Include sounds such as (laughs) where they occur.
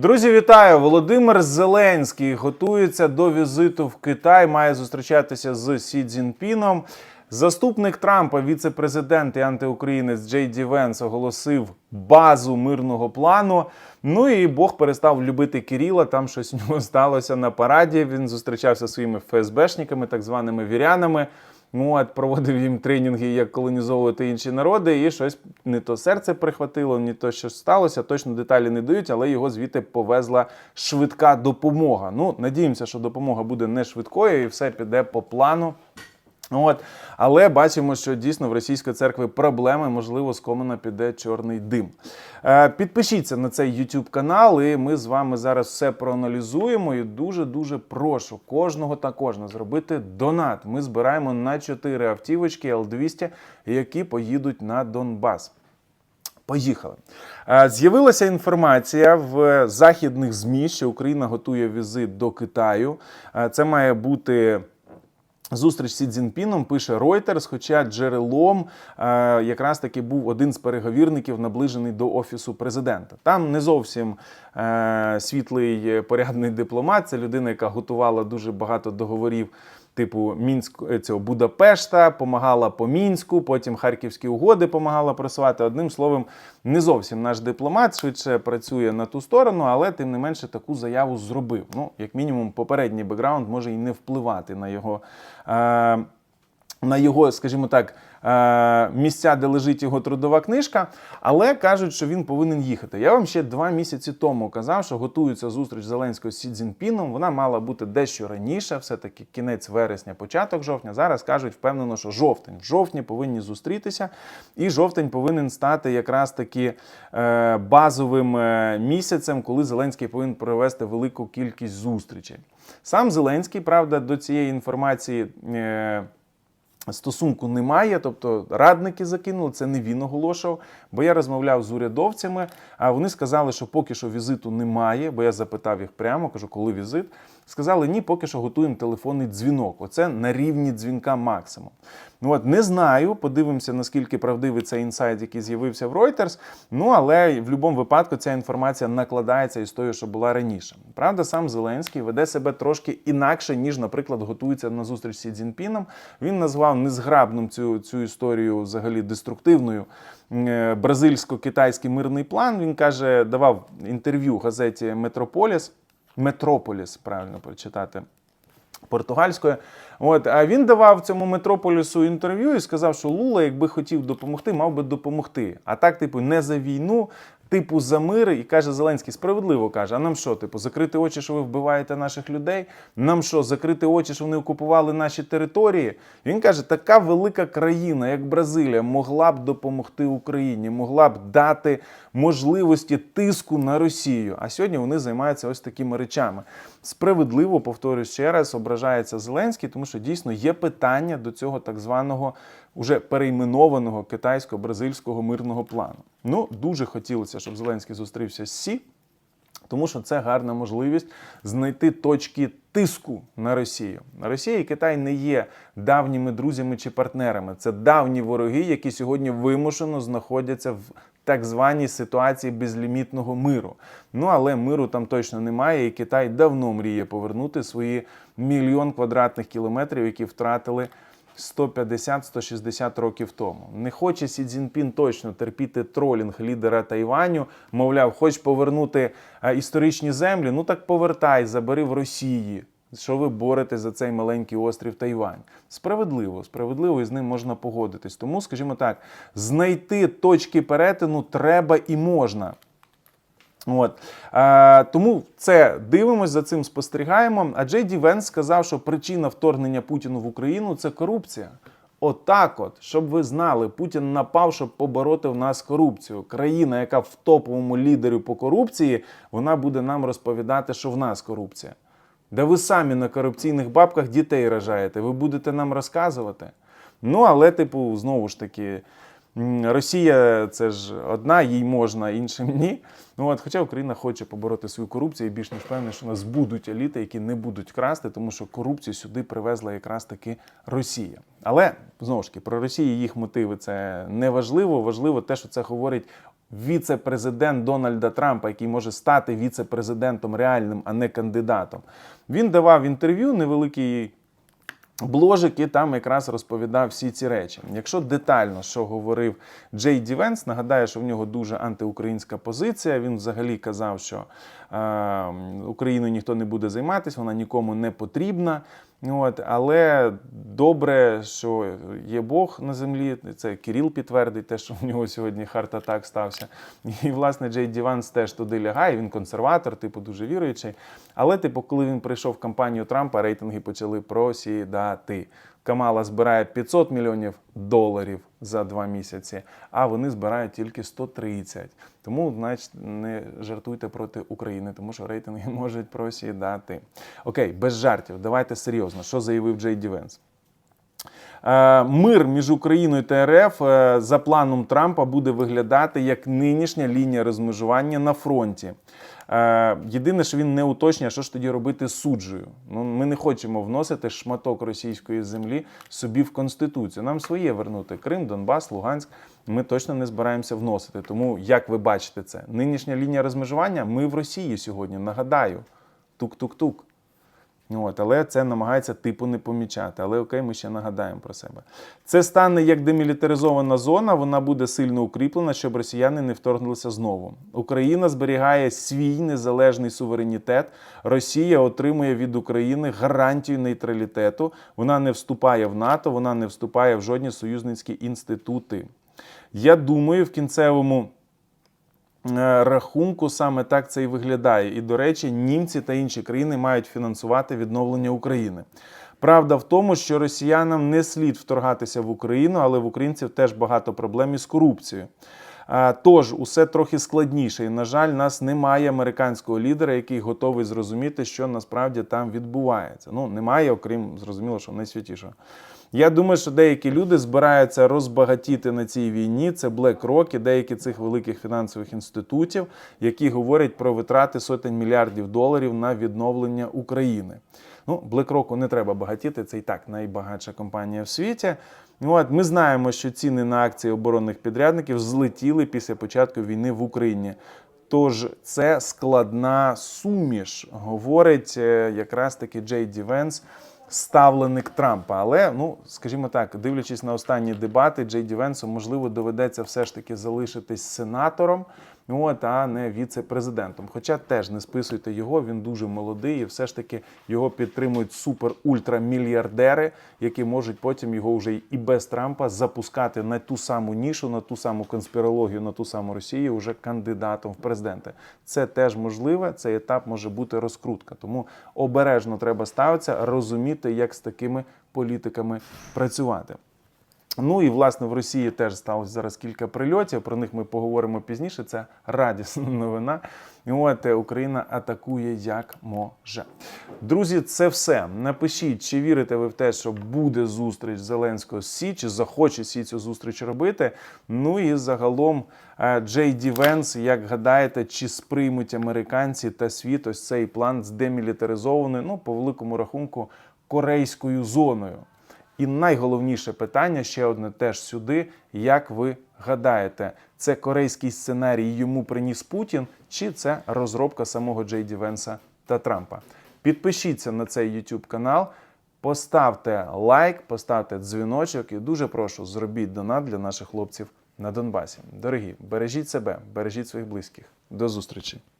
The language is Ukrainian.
Друзі, вітаю! Володимир Зеленський готується до візиту в Китай. Має зустрічатися з Сі Цзіньпіном. Заступник Трампа, віце-президент і антиукраїнець Джей Ді Венс оголосив базу мирного плану. Ну і Бог перестав любити Кирила. Там щось у нього сталося на параді. Він зустрічався своїми ФСБшниками, так званими вірянами. Ну, От, проводив їм тренінги, як колонізовувати інші народи, і щось не то серце прихватило, ні то що сталося. Точно деталі не дають, але його звідти повезла швидка допомога. Ну, надіємося, що допомога буде не швидкою і все піде по плану. От, але бачимо, що дійсно в російської церкви проблеми, можливо, з Комена піде чорний дим. Е, підпишіться на цей YouTube канал, і ми з вами зараз все проаналізуємо. І дуже дуже прошу кожного та кожного зробити донат. Ми збираємо на 4 автівочки Л200, які поїдуть на Донбас. Поїхали. Е, З'явилася інформація в західних ЗМІ, що Україна готує візит до Китаю. Е, Це має бути. Зустріч зі Цзінпіном пише Reuters, хоча джерелом е, якраз таки був один з переговірників, наближений до офісу президента. Там не зовсім е, світлий е, порядний дипломат. Це людина, яка готувала дуже багато договорів. Типу Мінськ е, цього Будапешта, помагала по мінську, потім харківські угоди помагала просувати. Одним словом, не зовсім наш дипломат швидше працює на ту сторону, але тим не менше таку заяву зробив. Ну, як мінімум, попередній бекграунд може і не впливати на його. Е- на його, скажімо так, місця, де лежить його трудова книжка, але кажуть, що він повинен їхати. Я вам ще два місяці тому казав, що готується зустріч Зеленського з Сі Цзіньпіном. Вона мала бути дещо раніше, все-таки кінець вересня, початок жовтня. Зараз кажуть впевнено, що жовтень. В жовтні повинні зустрітися, і жовтень повинен стати якраз таки е, базовим е, місяцем, коли Зеленський повинен провести велику кількість зустрічей. Сам Зеленський, правда, до цієї інформації. Стосунку немає, тобто радники закинули, це не він оголошував. Бо я розмовляв з урядовцями, а вони сказали, що поки що візиту немає, бо я запитав їх прямо, кажу, коли візит. Сказали, ні, поки що готуємо телефонний дзвінок. Оце на рівні дзвінка максимум. Ну от не знаю, подивимося, наскільки правдивий цей інсайт, який з'явився в Reuters. Ну але в будь-якому випадку ця інформація накладається із тою, що була раніше. Правда, сам Зеленський веде себе трошки інакше, ніж, наприклад, готується на зустріч з Сі Цзіньпіном. Він назвав незграбним цю, цю історію взагалі деструктивною. е, Бразильсько-китайський мирний план. Він каже, давав інтерв'ю газеті Метрополіс. Метрополіс, правильно прочитати португальською. От, а він давав цьому метрополісу інтерв'ю і сказав, що Лула, якби хотів допомогти, мав би допомогти. А так, типу, не за війну, типу за мир. І каже Зеленський, справедливо каже: а нам що, типу, закрити очі, що ви вбиваєте наших людей? Нам що, закрити очі, що вони окупували наші території? І він каже, така велика країна, як Бразилія, могла б допомогти Україні, могла б дати можливості тиску на Росію. А сьогодні вони займаються ось такими речами. Справедливо, повторюю ще раз, ображається Зеленський, тому що дійсно є питання до цього так званого уже перейменованого китайсько-бразильського мирного плану. Ну, дуже хотілося, щоб Зеленський зустрівся з Сі, тому що це гарна можливість знайти точки тиску на Росію. Росія і Китай не є давніми друзями чи партнерами. Це давні вороги, які сьогодні вимушено знаходяться в так званій ситуації безлімітного миру. Ну але миру там точно немає, і Китай давно мріє повернути свої мільйон квадратних кілометрів, які втратили. 150-160 років тому. Не хоче Сі Цзіньпін точно терпіти тролінг лідера Тайваню. Мовляв, хочеш повернути е, історичні землі? Ну так повертай, забери в Росії. Що ви боретесь за цей маленький острів Тайвань? Справедливо, справедливо і з ним можна погодитись. Тому, скажімо так, знайти точки перетину треба і можна. От. Е, тому це дивимось, за цим спостерігаємо. А Джей Ді Венс сказав, що причина вторгнення Путіну в Україну це корупція. Отак, от, щоб ви знали, Путін напав, щоб побороти в нас корупцію. Країна, яка в топовому лідері по корупції, вона буде нам розповідати, що в нас корупція. Да ви самі на корупційних бабках дітей рожаєте, ви будете нам розказувати. Ну, але, типу, знову ж таки, Росія це ж одна, їй можна, іншим ні. Ну от, хоча Україна хоче побороти свою корупцію і більш ніж впевнений, що у нас будуть еліти, які не будуть красти, тому що корупцію сюди привезла якраз таки Росія. Але знову ж таки про Росію їх мотиви це не важливо. Важливо те, що це говорить віце-президент Дональда Трампа, який може стати віце-президентом реальним, а не кандидатом. Він давав інтерв'ю невеликий Бложик і там якраз розповідав всі ці речі. Якщо детально, що говорив Джей Ді Венс, нагадаю, що в нього дуже антиукраїнська позиція. Він взагалі казав, що е, Україною ніхто не буде займатися, вона нікому не потрібна. От, але добре, що є Бог на землі. Це Кіріл підтвердить те, що в нього сьогодні харт-атак стався. І, власне, Джей Діванс теж туди лягає. Він консерватор, типу, дуже віруючий. Але, типу, коли він прийшов в кампанію Трампа, рейтинги почали просідати. Камала збирає 500 мільйонів доларів за два місяці, а вони збирають тільки 130. Тому, значить, не жартуйте проти України, тому що рейтинги (laughs) можуть просідати. Окей, без жартів. Давайте серйозно. Що заявив Джей Ді Венс? Е, Мир між Україною та РФ е, за планом Трампа буде виглядати як нинішня лінія розмежування на фронті. Е, Єдине, що він не уточнює, що ж тоді робити з суджею. Ну, ми не хочемо вносити шматок російської землі собі в конституцію. Нам своє вернути Крим, Донбас, Луганськ. Ми точно не збираємося вносити. Тому як ви бачите це, нинішня лінія розмежування. Ми в Росії сьогодні. Нагадаю, тук-тук-тук. От, але це намагається типу не помічати. Але окей, ми ще нагадаємо про себе. Це стане як демілітаризована зона, вона буде сильно укріплена, щоб росіяни не вторгнулися знову. Україна зберігає свій незалежний суверенітет. Росія отримує від України гарантію нейтралітету. Вона не вступає в НАТО, вона не вступає в жодні союзницькі інститути. Я думаю, в кінцевому. Е, рахунку саме так це і виглядає. І, до речі, німці та інші країни мають фінансувати відновлення України. Правда в тому, що росіянам не слід вторгатися в Україну, але в українців теж багато проблем із корупцією. Тож усе трохи складніше. І, на жаль, нас немає американського лідера, який готовий зрозуміти, що насправді там відбувається. Ну, немає, окрім зрозуміло, що найсвятішого. Я думаю, що деякі люди збираються розбагатіти на цій війні. Це BlackRock і деякі цих великих фінансових інститутів, які говорять про витрати сотень мільярдів доларів на відновлення України. Ну, BlackRock не треба багатіти, це і так найбагатша компанія в світі. От, Ми знаємо, що ціни на акції оборонних підрядників злетіли після початку війни в Україні. Тож це складна суміш, говорить е, якраз таки Джей Ді Венс, ставленик Трампа. Але, ну, скажімо так, дивлячись на останні дебати, Джей Ді Венсу, можливо, доведеться все ж таки залишитись сенатором, от, а не віце-президентом. Хоча теж не списуйте його, він дуже молодий, і все ж таки його підтримують супер-ультрамільярдери, які можуть потім його вже і без Трампа запускати на ту саму нішу, на ту саму конспірологію, на ту саму Росію, вже кандидатом в президенти. Це теж можливе. Цей етап може бути розкрутка. Тому обережно треба ставитися, розуміти, як з такими політиками працювати. Ну і власне в Росії теж сталося зараз кілька прильотів. Про них ми поговоримо пізніше. Це радісна (laughs) новина. От е, Україна атакує як може. Друзі, це все. Напишіть, чи вірите ви в те, що буде зустріч Зеленського з Сі, чи захоче Сі цю зустріч робити. Ну і загалом е, Джей Ді Венс, як гадаєте, чи сприймуть американці та світ ось цей план з ну по великому рахунку, корейською зоною. І найголовніше питання ще одне теж сюди. Як ви гадаєте, це корейський сценарій йому приніс Путін, чи це розробка самого Джей Ді Венса та Трампа? Підпишіться на цей YouTube канал, поставте лайк, поставте дзвіночок і дуже прошу зробіть донат для наших хлопців на Донбасі. Дорогі, бережіть себе, бережіть своїх близьких. До зустрічі!